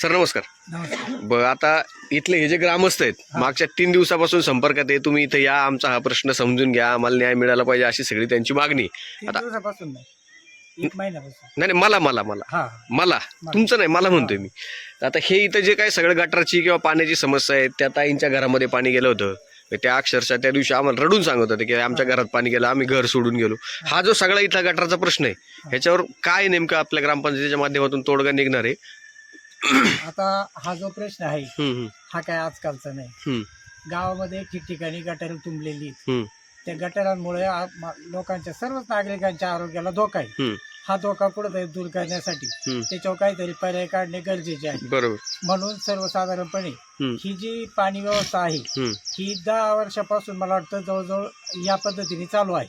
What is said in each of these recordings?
Sir नमस्कार. ब आता इथले हे जे ग्रामस्थ आहेत मागच्या तीन दिवसापासून संपर्कात आहे. तुम्ही इथे या आमचा हा प्रश्न समजून घ्या. आम्हाला न्याय मिळाला पाहिजे अशी सगळी त्यांची मागणी. आता- दिवसापासून नाही. एक महिन्यापासून. नाही नाही मला मला मला. हा. मला. तुमचं नाही मला म्हणतोय मी. आता हे इथं जे काही सगळं गटारची किंवा पाण्याची समस्या आहे त्या ताईंच्या घरामध्ये पाणी गेलं होतं. त्या अक्षरशः त्या दिवशी आम्हाला रडून सांगत होते की आमच्या घरात पाणी गेलं आम्ही घर सोडून गेलो. हा जो सगळा इथला गटारचा प्रश्न आहे ह्याच्यावर काय नेमकं आपल्या ग्रामपंचायतीच्या माध्यमातून तोडगा निघणार आहे? आता हा जो प्रश्न आहे हा काय आजकालचा नाही. गावामध्ये ठिकठिकाणी गटार तुंबलेली त्या गटारांमुळे लोकांच्या सर्वच नागरिकांच्या आरोग्याला धोका आहे. हा धोका कुठंतरी दूर करण्यासाठी. त्याच्यावर काहीतरी पर्याय काढणे गरजेचे आहे. बरोबर. म्हणून सर्वसाधारणपणे ही जी पाणी व्यवस्था आहे ही दहा वर्षापासून मला वाटतं जवळजवळ या पद्धतीने चालू आहे.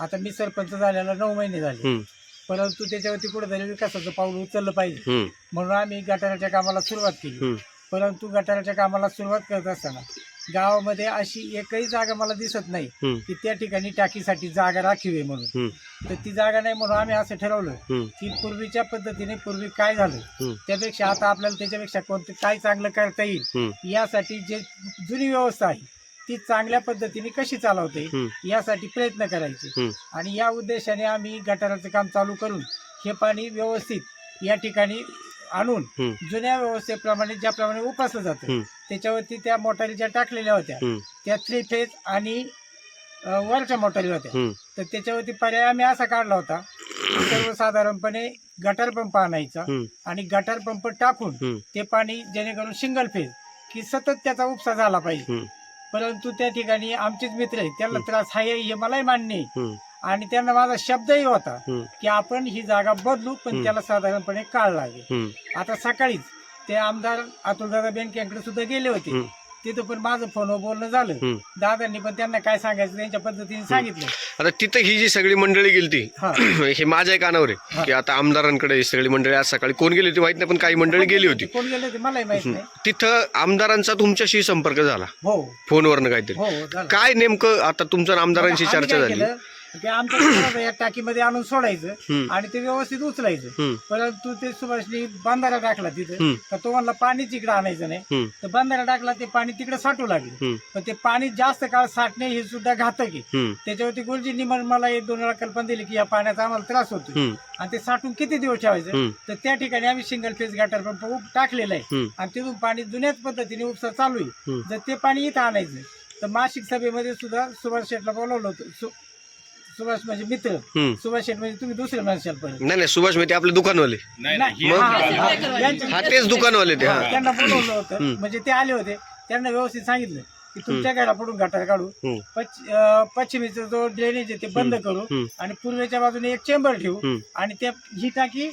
आता मी सरपंच झाल्याला नऊ महिने झाले. परंतु त्याच्यावरती कुठेतरी विकासाचं पाऊल उचललं पाहिजे. हम्म, म्हणून आम्ही गटाराच्या कामाला सुरुवात केली. हम्म. परंतु गटाराच्या कामाला सुरुवात करत असताना गावामध्ये अशी एकही जागा मला दिसत नाही हम्म, की त्या ठिकाणी टाकीसाठी जागा राखीव आहे म्हणून. हम्म, तर ती जागा नाही म्हणून आम्ही असं ठरवलं हम्म, की पूर्वीच्या पद्धतीने पूर्वी काय झालं. त्यापेक्षा आता आपल्याला त्याच्यापेक्षा कोणतं काय चांगलं करता येईल? हम्म, यासाठी जे जुनी व्यवस्था आहे ती चांगल्या पद्धतीने कशी चालवते यासाठी प्रयत्न करायचे. आणि या उद्देशाने आम्ही गटाराचं काम चालू करून हे पाणी व्यवस्थित या ठिकाणी आणून जुन्या व्यवस्थेप्रमाणे ज्याप्रमाणे उपसलं जातं. त्याच्यावरती त्या मोटारी ज्या टाकलेल्या होत्या त्या थ्री फेज आणि वरच्या मोटारी होत्या. तर त्याच्यावरती पर्याय आम्ही असा काढला होता सर्वसाधारणपणे गटार पंप आणायचा आणि गटार पंप टाकून ते पाणी जेणेकरून सिंगल फेज की सतत त्याचा उपसा झाला पाहिजे. परंतु त्या ठिकाणी आमचेच मित्र आहेत. त्यांना त्रास आहे हे मलाही मान्य आहे. आणि त्यांना माझा शब्दही होता की आपण ही जागा बदलू पण. त्याला साधारणपणे काळ लागेल. आता सकाळीच ते आमदार अतुलदादा बँकेकडे सुद्धा गेले होते. तिथं पण माझं फोनवर बोलणं झालं. दादांनी पण त्यांना काय सांगायचं त्यांच्या पद्धतीने सांगितलं. आता तिथं ही जी सगळी मंडळी गेलती हा. हे माझ्या कानावर आहे. की आता आमदारांकडे ही सगळी मंडळी आज सकाळी कोण गेली होती माहीत नाही पण काही मंडळी गेली होती? कोण गेले होते? मलाही माहीत नाही. तिथं आमदारांचा तुमच्याशी संपर्क झाला. हो. फोनवरनं काहीतरी. हो झालं. काय नेमकं आता तुमचं आमदारांशी चर्चा झाली? केलं की आमचं घराचं या टाकीमध्ये आणून सोडायचं आणि ते व्यवस्थित उचलायचं. परंतु ते सुभाषनी बांधारा टाकला तिथं. तर तो म्हणला पाणी तिकडे आणायचं नाही. तर बांधारा टाकला ते पाणी तिकडे साठू लागले. पण ते पाणी जास्त काळ साठणे हे सुद्धा घातक आहे. त्याच्यावरती गुरुजींनी मला एक दोन वेळा कल्पना दिली की या पाण्याचा आम्हाला त्रास होतो आणि ते साठून किती दिवस ठेवायचं? तर त्या ठिकाणी आम्ही सिंगल फेज गटर पंप उप टाकलेला आहे. आणि तिथून पाणी जुन्याच पद्धतीने उपसा चालू आहे. जर ते पाणी इथं आणायचं तर मासिक सभेमध्ये सुद्धा सुभाष शेठला बोलवलं होतं. सुभाष म्हणजे मित्र हम्म. सुभाष शेठ म्हणजे तुम्ही दुसरे म्हणशाल परत नाही नाही सुभाष मेहते आपले दुकानवाले नाही, मग? हा, हा, हा. हा तेच दुकानवाले ते हा, त्यांना बोलवलं होतं हम्म. म्हणजे ते आले होते त्यांना व्यवस्थित सांगितलं की तुमच्या घरापुढून गटार काढू हम्म, पश्च- अं, पश्चिमेचा जो ड्रेनेज आहे ते बंद करू हम्म, आणि पूर्वेच्या बाजूने एक चेंबर ठेवू हम्म, आणि त्या ही टाकी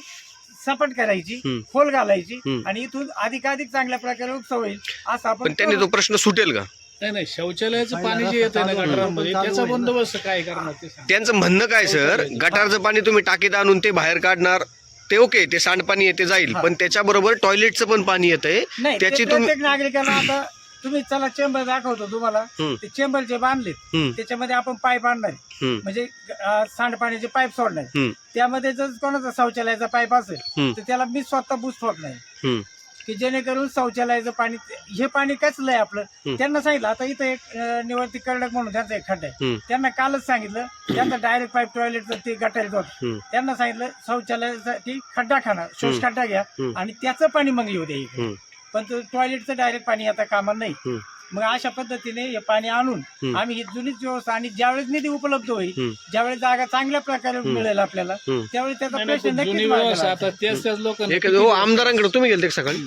सपाट करायची हम्म. खोल घालायची हम्म. आणि इथून अधिकाधिक चांगल्या प्रकारे उपसा होईल असं आपण पण त्यांनी तो करू. प्रश्न सुटेल का नाही नाही शौचालयाचं पाणी जे येतं ना गटारांमध्ये त्याचा बंदोबस्त काय करणार ते सांगा. त्यांचं म्हणणं काय सर? गटारचं पाणी तुम्ही टाकीत आणून ते बाहेर काढणार ते ओके ते सांडपाणी येते जाईल. पण त्याच्याबरोबर टॉयलेटचं पण पाणी येतंय. नाही त्याची ते तुम्ही प्रत्येक नागरिकाला आता तुम्ही चला चेंबर दाखवतो तुम्हाला. हम्म, ते चेंबर जे बांधलेत हम्म, त्याच्यामध्ये आपण पाईप आणणार. हम्म, म्हणजे अं, सांडपाण्याचे पाईप सोडणार. हम्म, त्यामध्ये जर कोणाचा शौचालयाचा पाईप असेल हम्म, तर त्याला मी स्वतः बुसफोक नाही. हम्म, की जेणेकरून शौचालयाचं पाणी हे पाणी कचलंय आपलं. त्यांना सांगितलं आता इथं एक अं, निवर्ती कर्डक म्हणून त्यांचा एक खड्डा आहे त्यांना कालच सांगितलं त्यांना डायरेक्ट पाईप टॉयलेटचं ते होत हम्म, त्यांना सांगितलं शौचालयासाठी खड्डा खाणार शोष. खड्डा घ्या. आणि त्याचं पाणी मग येऊ द्या हम्म, पण तो टॉयलेटचं डायरेक्ट पाणी आता कामा नाही. मग अशा पद्धतीने हे पाणी आणून. आम्ही ही जुनीच व्यवस्था आणि ज्यावेळेस निधी उपलब्ध होईल हम्म. ज्यावेळेस जागा चांगल्या प्रकारे. मिळेल आपल्याला हम्म. त्यावेळेस त्याचा प्रश्न नक्कीच. आता लोकांना एक हो आमदारांकडे तुम्ही गेलते का सकाळी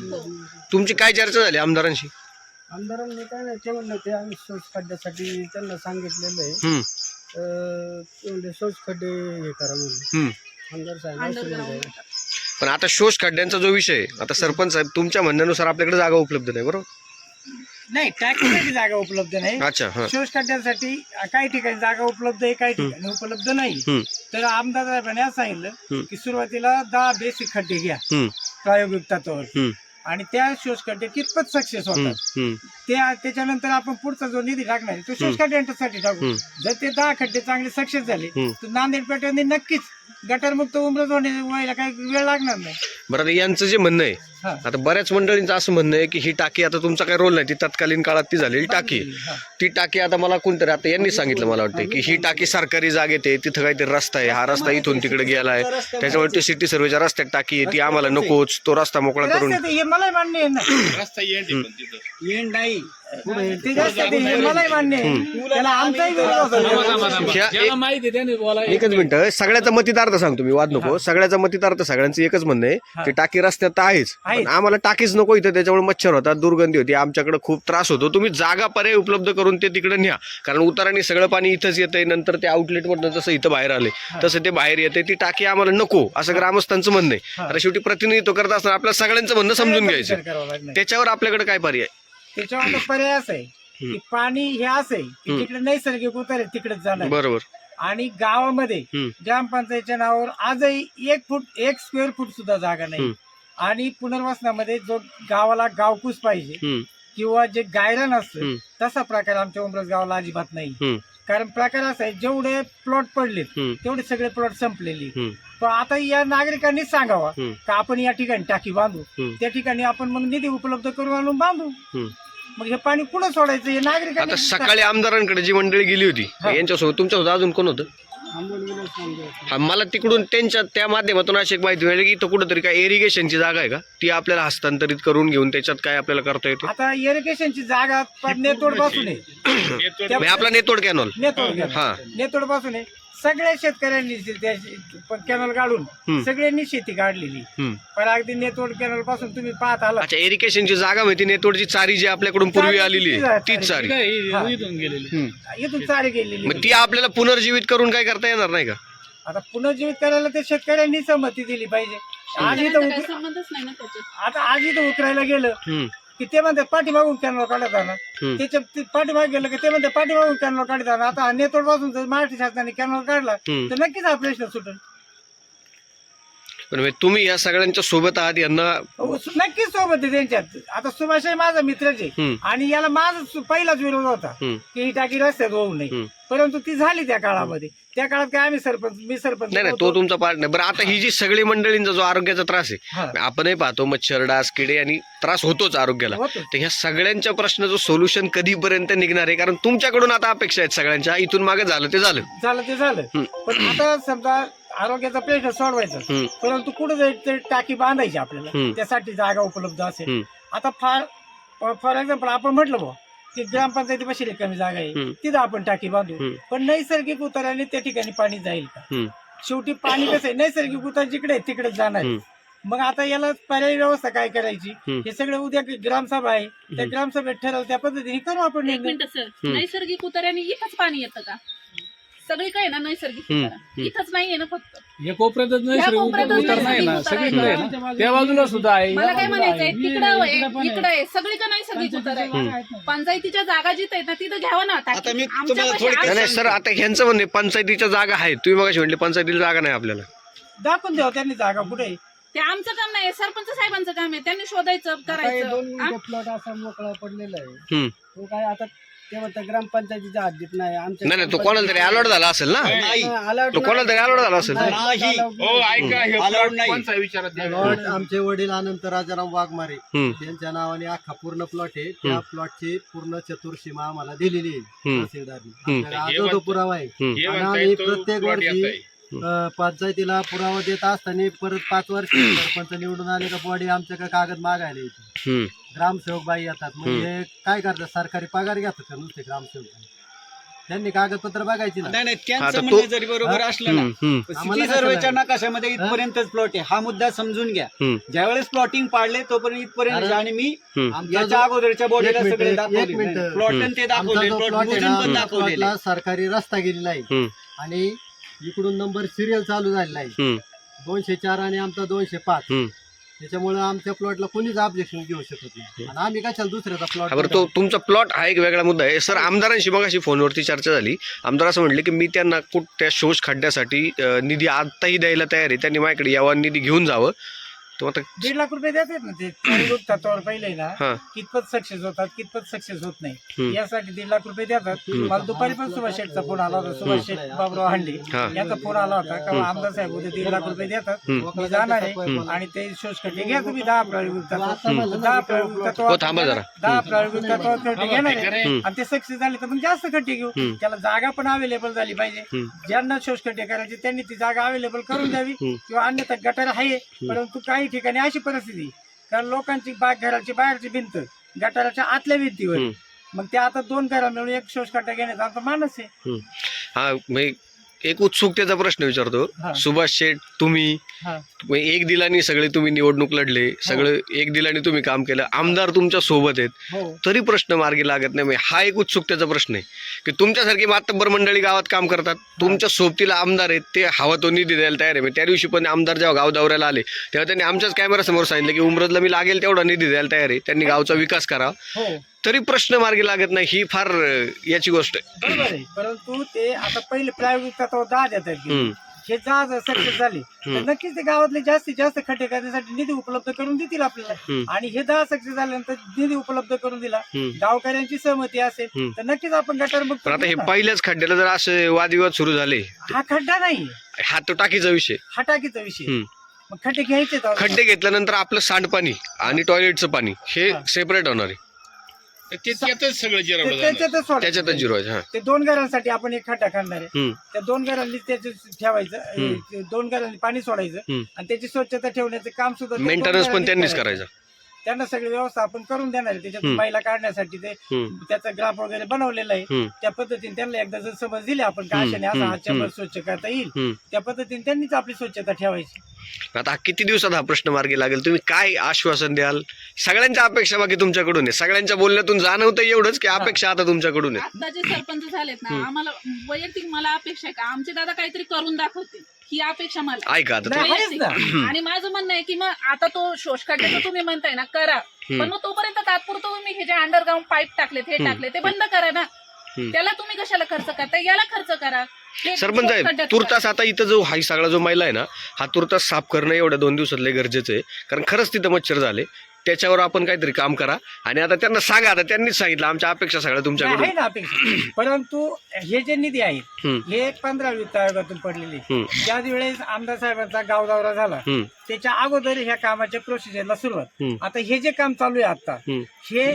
तुमची काय चर्चा झाली आमदारांशी आमदारांनी काय नाही ते म्हणलं ते आम्ही शोष खड्ड्यासाठी त्यांना सांगितलेलं आहे हम्म, अं, ते म्हणले शोष खड्डे हे करा म्हणून हम्म. आमदार साहेब असं म्हणले. पण आता शोष खड्ड्यांचा जो विषय आहे, आता सरपंच साहेब तुमच्या म्हणण्यानुसार आपल्याकडे जागा उपलब्ध नाही बरोबर नाही टाकीसाठी जागा उपलब्ध नाही. अच्छा हा. शोष खड्ड्यासाठी काही ठिकाणी जागा उपलब्ध आहे काही ठिकाणी उपलब्ध नाही. तर आमदार साहेबांनी असं. सांगितलं की सुरुवातीला दहा बेसिक खड्डे घ्या. प्रायोगिक तत्वावर. आणि त्या शोष खड्डे कितपत सक्सेस होतात. त्या त्याच्यानंतर आपण पुढचा जो निधी टाकणार तो शोष खड्ड्यांसाठी टाकू. जर ते दहा खड्डे चांगले सक्सेस झाले. तर नांदेड पेट्याने नक्कीच गटरमुक्त उमरत होणे व्हायला काही वेळ लागणार नाही. बरं यांचं जे म्हणणं आहे. आता बऱ्याच मंडळींचं असं म्हणणं आहे की ही टाकी आता तुमचा काही रोल नाही ती तत्कालीन काळात ती झालेली टाकी. ती टाकी आता मला कोणतरी आता यांनी सांगितलं मला वाटतं की ही टाकी सरकारी जागेत आहे तिथं काहीतरी रस्ता आहे. हा रस्ता इथून तिकडे गेला आहे. त्याच्यामुळे ती सिटी सर्वेच्या रस्त्यात टाकी आहे ती आम्हाला नकोच तो रस्ता मोकळा करून हे मलाही मान्य नाही. हे मलाही मान्य आहे. त्याला आमचाही विरोध होता. ज्याला एक- माहिती आहे त्याने बोला एकच मिनिट सगळ्याचा मतितार्थ सांगतो मी वाद नको. सगळ्याचा मतितार्थ सगळ्यांचं एकच म्हणणं आहे की टाकी रस्त्यात तर आहेच. आम्हाला टाकीच नको इथं त्याच्यामुळे मच्छर होतात दुर्गंधी होती आमच्याकडे खूप त्रास होतो. तुम्ही जागा पर्याय उपलब्ध करून ते तिकडे न्या. कारण उताराने सगळं पाणी इथंच येतंय नंतर ते आउटलेट मधनं जसं इथं बाहेर आले तसं ते बाहेर येते ती टाकी आम्हाला नको असं ग्रामस्थांचं म्हणणं आहे. आता शेवटी प्रतिनिधित्व करत असताना आपल्या सगळ्यांचं म्हणणं समजून घ्यायचं. त्याच्यावर आपल्याकडे काय पर्याय? त्याच्यावर पर्याय असं आहे की पाणी हे असं आहे की तिकडे नैसर्गिक उतार आहे तिकडेच जाणार बरोबर आणि गावामध्ये. ग्रामपंचायतच्या नावावर आजही एक फूट एक स्क्वेअर फूट सुद्धा जागा नाही. आणि पुनर्वसनामध्ये जो गावाला गावकूस पाहिजे किंवा जे गायरान असतं. तसा प्रकार आमच्या उमरस गावाला अजिबात नाही. कारण प्रकार असा आहे जेवढे प्लॉट हम्म. तेवढे सगळे प्लॉट संपलेले. पण आता या नागरिकांनीच सांगावा. का आपण या ठिकाणी टाकी बांधू. त्या ठिकाणी आपण मग निधी उपलब्ध करून आणून बांधू. मग हे पाणी कुठं सोडायचं हे नागरिकांनी आता सकाळी आमदारांकडे जी मंडळी गेली होती. यांच्यासोबत तुमच्यासोबत अजून कोण होतं. हा, मला तिकडून त्यांच्या त्या माध्यमातून अशी एक माहिती मिळाली की इथं कुठंतरी काय इरिगेशनची जागा आहे का ती आपल्याला हस्तांतरित करून घेऊन त्याच्यात काय आपल्याला करता येते आता इरिगेशनची जागा नेतोडपासून आहे म्हणजे आपला नेतोड कॅनॉल नेतोड हा. नेतोडपासून आहे सगळ्या शेतकऱ्यांनी त्या कॅनल काढून. सगळ्यांनी शेती काढलेली हम्म. पण अगदी नेतोड कॅनलपासून तुम्ही पाहत आला अच्छा इरिगेशनची जागा माहिती नेतोडची चारी जी आपल्याकडून पूर्वी आलेली आहे? तीच चारी काय हे हा. इथून गेलेली हम्म. इथून चारी गेलेली मग ती आपल्याला पुनर्जीवित करून काय करता येणार नाही का आता पुनर्जीवित करायला ते शेतकऱ्यांनी संमती दिली पाहिजे आज इथं काही उक- संबंधच नाही ना त्याच्यात आता आज इथं उतरायला गेलं हम्म. की ते म्हणते पाठीमागून कॅनल काढत हम्म. त्याच्या पाठीमागे गेलं की ते म्हणते पाठीमागून कॅनल काढत आता नेतोडपासून जर महाराष्ट्र शासनाने कॅनल काढला. तर नक्कीच हा प्रश्न सुटेल पण म्हणजे तुम्ही या सगळ्यांच्या सोबत आहात यांना हो, नक्कीच सोबत आहे त्यांच्यात आता सुभाष माझा मित्रच आहे. आणि याला माझा पहिलाच विरोध होता. की ही टाकी रस्त्यात होऊ नये. परंतु ती झाली त्या काळामध्ये त्या काळात काय आम्ही सरपंच मी सरपंच नाही नाही तो. तुमचा पार्ट नाही बरं आता ही जी सगळी मंडळींचा जो आरोग्याचा त्रास. आहे आपणही पाहतो मच्छर डास किडे आणि त्रास होतोच आरोग्याला. तर ह्या सगळ्यांच्या प्रश्नाचं सोल्युशन कधीपर्यंत निघणार आहे कारण तुमच्याकडून आता अपेक्षा आहेत सगळ्यांच्या इथून मागे झालं ते झालं झालं ते झालं. पण आता समजा आरोग्याचा प्रश्न सोडवायचा हम्म. परंतु कुठे जाईल ते टाकी बांधायची आपल्याला हम्म. त्यासाठी जागा उपलब्ध असेल हम्म. आता फार फॉर एक्झाम्पल आपण म्हटलं बुवा की ग्रामपंचायतीपाशी कमी जागा आहे हम्म. तिथं आपण टाकी बांधू हम्म. पण नैसर्गिक उताराने त्या ठिकाणी पाणी जाईल का हम्म. शेवटी पाणी कसं आहे नैसर्गिक उतार जिकडे आहे तिकडेच जाणार आहे. हम्म. मग आता याला पर्यायी व्यवस्था काय करायची हम्म. हे सगळं उद्या ग्रामसभा आहे त्या ग्रामसभेत ठरवलं त्या पद्धतीने करू आपण एक निर्णय. मिनिट सर नैसर्गिक उतार्याने इथंच पाणी येतं का सगळीकडे आहे ना नैसर्गिक हम्म, उतारा हम्म. इथंच नाहीये ना फक्त. हे कोपऱ्यातच नाही या सगळं कोपऱ्यातच उतर नाही ना नैसर्गिक सगळीकडे. आहे उतारा ना त्या बाजूला सुद्धा आहे. मला या काय म्हणायचंय? आहे. तिकडं आहे इकडं आहे. सगळीकडे नैसर्गिक उतारा आहे. पंचायतीच्या जागा जिथं आहेत ना तिथं घ्यावं ना टाकी. आमच्यापाशी नाही आहे. नाही सर आता ह्यांचं म्हणणे पंचायतीच्या जागा आहेत. तुम्ही मग म्हणले पंचायतीला जागा नाही आपल्याला. दाखवून द्यावं त्यांनी जागा कुठे आहे. ते आमचं काम नाही सरपंच साहेबांचं काम आहे. त्यांनी शोधायचं आता करायचं. दोन? मिनिटं प्लॉट असा मोकळा पडलेला आहे. हम्म. तो काय आता ते म्हणतात ग्रामपंचायतीच्या हद्दीत नाही आमच्या नाही नाही तो कोणाला तरी अलॉट झाला असेल ना तो कोणाला तरी अलॉट झाला असेल हो ऐका हे Allowed plot नाही. कोणचा विचारात घ्या. प्लॉट आमचे वडील अनंत राजाराम वाघमारे हम्म. त्यांच्या नावाने अख्खा पूर्ण प्लॉट आहे त्या प्लॉटची पूर्ण चतुर्सीमा आम्हाला दिलेली आहे हम्म. तहसीलदारनी. आमच्याकडे पुरावा आहे. हे आणि म्हणताय आम्ही तो प्रत्येक plot वर्षी आहे. अं, पंचायतीला पुरावा देत असताना परत पाच वर्ष सरपंच निवडून आले का बॉडी आमच्याकडे कागद मागायला येते? हम्म. ग्रामसेवक बाई येतात. म्हणजे काय करतात? सरकारी पगार घेतात का नुसते ग्रामसेवक त्यांनी कागदपत्र बघायची ना. नाही नाही आता त्यांचं तो- म्हणणं जरी बरोबर असलं ना हम्म, हम्म, आम्हाला सिटी कसं सर्वेच्या नाही? नकाशामध्ये इथपर्यंतच प्लॉट आहे. हा मुद्दा समजून घ्या. हम्म. ज्यावेळेस प्लॉटिंग पाडले तोपर्यंत इथपर्यंत कारण- आणि मी हम्म. आमचा याच्या जो- अगोदरच्या बॉडीला एक मिनिट, सगळे एक दाखवले. मिनिट. प्लॉट ते आमचा दाखवले जो प्लॉट प्लॉट आहे मोजून पण दाखवलेले सरकारी रस्ता गेलेला आहे. हम्म. आणि इकडून नंबर सिरियल चालू झालेला आहे. हम्म. दोनशे चार आणि आमचा दोनशे पाच. हम्म. त्याच्यामुळे आमच्या प्लॉटला कोणीच ऑब्जेक्शन घेऊ शकत नाही. आणि आम्ही कशाला दुसऱ्याचा प्लॉट हा, बरं तो तुमचा प्लॉट हा एक वेगळा मुद्दा आहे. सर आमदारांशी मग अशी फोनवरती चर्चा झाली. आमदार असं म्हणले की मी त्यांना कुठ त्या शोष खड्ड्यासाठी अं, निधी आत्ताही द्यायला तयार आहे. त्यांनी माझ्याकडे यावा निधी घेऊन जावं. तो आता दीड लाख रुपये देतात ना ते. प्रायोगिक तत्वावर पहिले ना हा. कितपत सक्सेस होतात कितपत सक्सेस होत हम्म. नाही यासाठी दीड लाख रुपये देतात. मला दुपारी पण सुभाष शेठचा फोन आला होता. सुभाष शेठ बाबराव हांडे हा. याचा फोन आला होता. का आमदार साहेब होते दीड लाख रुपये देतात. हम्म. मी जाणार आहे. आणि ते शोष खड्डे घ्या तुम्ही. दहा प्रायोगिक तत्व दहा प्रायोगिक हो, थांबा जरा. दहा प्रायोगिक तत्वावर खड्डे घेणार आहे. हम्म. आणि ते सक्सेस झाले तर मग जास्त खड्डे घेऊ. हम्म. त्याला जागा पण अवेलेबल झाली पाहिजे. ज्यांना शोष खड्डे करायचे त्यांनी ती जागा अवेलेबल करून द्यावी. हम्म. किंवा अन्यथा गटार आहे. परंतु काही ठिकाणी अशी परिस्थिती कारण लोकांची बाग घराची बाहेरची भिंत गटाराच्या आतल्या भिंतीवर. मग ते आता दोन घरा मिळून एक शोष खड्डा घेण्याचा आमचा मानस आहे. हा म्हणजे एक उत्सुकतेचा प्रश्न विचारतो. हा. सुभाष शेठ तुम्ही? हा. एक दिलानी सगळे तुम्ही निवडणूक लढले सगळं एक दिलानी तुम्ही काम केलं आमदार तुमच्यासोबत आहेत. हो. तरी प्रश्न मार्गी लागत नाही. म्हणजे हा एक उत्सुकतेचा प्रश्न आहे. की तुमच्यासारखी मातब्बर मंडळी गावात काम करतात तुमच्या सोबतीला आमदार आहेत ते हवा तो निधी द्यायला तयार आहे. म्हणजे त्या दिवशी पण आमदार जेव्हा गाव दौऱ्याला आले तेव्हा त्यांनी आमच्याच कॅमेरासमोर सांगितलं की उमरजला मी लागेल तेवढा निधी द्यायला तयार आहे. त्यांनी गावचा विकास करा हो. तरी प्रश्न मार्गी लागत नाही ही फार याची गोष्ट आहे बरोबर आहे परंतु ते आता पहिले प्रायोगिक तत्व दहा देतात हम्म. हे दहा जर सक्सेस झाले तर हम्म. नक्कीच ते गावातले जास्तीत जास्त खड्डे करण्यासाठी निधी उपलब्ध करून देतील आपल्याला हम्म. आणि हे दहा सक्सेस झाल्यानंतर निधी उपलब्ध करून दिला हम्म. गावकऱ्यांची सहमती असेल. तर नक्कीच आपण गटार पण मुक्त आता हे. पहिल्याच खड्ड्याला जर असे वादविवाद सुरू झाले हा खड्डा नाही हा तो टाकीचा विषय हा टाकीचा विषय हम्म. मग खड्डे घ्यायचे. खड्डे घेतल्यानंतर आपलं सांडपाणी आणि टॉयलेटचं पाणी हे हा. सेपरेट होणार आहे तर ते त्यातच सगळं ते जिरवलं जाणार. त्याच्यातच सोडायचं. त्याच्यातच जिरवायचं हा ते दोन घरांसाठी आपण एक खड्डा काढणार आहे हम्म. त्या दोन घरांनी त्याचे ठेवायचं हम्म. ते दोन घरांनी पाणी सोडायचं हम्म. आणि त्याची स्वच्छता ठेवण्याचं काम सुद्धा दोन मेंटेनन्स पण घरांनीच त्यांनीच करायचं. त्यांना सगळी व्यवस्था आपण करून देणार आहे त्याच्यात. महिला काढण्यासाठी ते. त्याचा ग्राफ वगैरे बनवलेला आहे. त्या पद्धतीने त्यांना एकदा जर समज दिली आपण का. अशाने असा. हा चंबर. स्वच्छ करता येईल. त्या पद्धतीने त्यांनीच आपली स्वच्छता ठेवायची आता किती दिवसात हा प्रश्न मार्गी लागेल तुम्ही काय आश्वासन द्याल सगळ्यांच्या अपेक्षा बाकी तुमच्याकडून आहे सगळ्यांच्या बोलण्यातून जाणवतं एवढंच की अपेक्षा आता तुमच्याकडून आहे आता जे सरपंच झालेत ना आम्हाला वैयक्तिक मला अपेक्षा आहे का आमचे दादा काहीतरी करून दाखवतील ही अपेक्षा मला. ऐका आता नाही, आहेच ना. वैयक्तिक. आणि माझं म्हणणं आहे की मग आता तो शोष खड्ड्याचं तुम्ही म्हणताय ना करा. पण मग तोपर्यंत तात्पुरतं तुम्ही हे जे अंडरग्राऊंड पाईप टाकलेत हे टाकले ते बंद करा ना. हम्म. त्याला तुम्ही कशाला खर्च करता याला खर्च करा. हे सरपंच शोष साहेब खड्ड्यात तुर्तास आता इथं जो हा सगळा जो मैला आहे ना हा तुर्तास साफ करणं एवढ्या दोन दिवसात लय गरजेचं आहे. कारण खरंच तिथं मच्छर झाले. त्याच्यावर आपण काहीतरी काम करा आणि आता त्यांना सांगा आता त्यांनीच सांगितलं आमच्या अपेक्षा सगळ्या नाही, तुमच्याकडून आहे ना अपेक्षा परंतु हे जे निधी आहेत हम्म. हे पंधरा वित्त आयोगातून पडलेले हम्म. ज्या वेळेस आमदार साहेबांचा गाव दौरा झाला हम्म. त्याच्या अगोदर ह्या कामाच्या प्रोसिजरला सुरुवात हम्म. आता हे जे काम चालू आहे आता हम्म. हे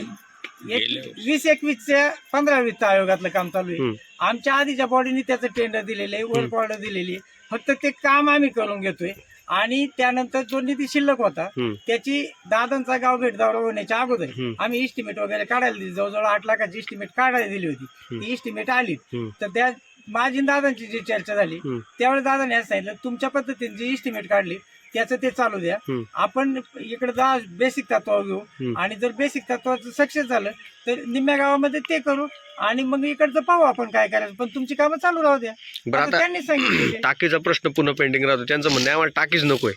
एक- वीस एकवीसच्या पंधरा वित्त आयोगातलं काम चालू आहे हम्म. आमच्या आधीच्या बॉडीने त्याचं टेंडर दिलेलं आहे वर्क ऑर्डर दिलेली आहे फक्त ते काम आम्ही करून घेतोय आणि त्यानंतर जो निधी शिल्लक होता. त्याची दादांचा गाव भेट दौरा होण्याच्या अगोदर. आम्ही इस्टिमेट वगैरे काढायला दिली जवळजवळ आठ लाखाची इस्टिमेट काढायला दिली होती ती इस्टिमेट आली. तर त्या माझी दादांची जी चर्चा झाली. त्यावेळेस दादाने असं सांगितलं तुमच्या पद्धतीने जी इस्टिमेट काढली त्याचं ते चालू द्या. हम्म. आपण इकडे जा बेसिक तत्व घेऊ. हम्म. आणि जर बेसिक तत्वाचं सक्सेस झालं तर निम्म्या गावामध्ये ते करू आणि मग इकडचं पाहू आपण काय करायचं. पण तुमची कामं चालू राहू द्या. बरं आता आता त्यांनी सांगितलं टाकीचा प्रश्न पुन्हा पेंडिंग राहतो. त्यांचं म्हणणं आहे आम्हाला टाकीच नकोय.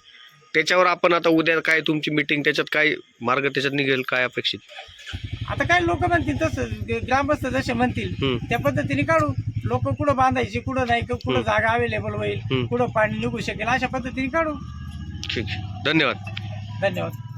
त्याच्यावर आपण आता उद्या काय तुमची मिटिंग त्याच्यात काय मार्ग त्याच्यात निघेल काय अपेक्षित? आता काय लोक म्हणतील तसं ग्रामस्थ जसे म्हणतील हम्म. त्या पद्धतीने काढू. लोक कुठं बांधायची कुठं नाही कुठं जागा अवेलेबल होईल हम्म. कुठं पाणी निघू शकेल अशा पद्धतीने काढू. ठीक धन्यवाद. धन्यवाद.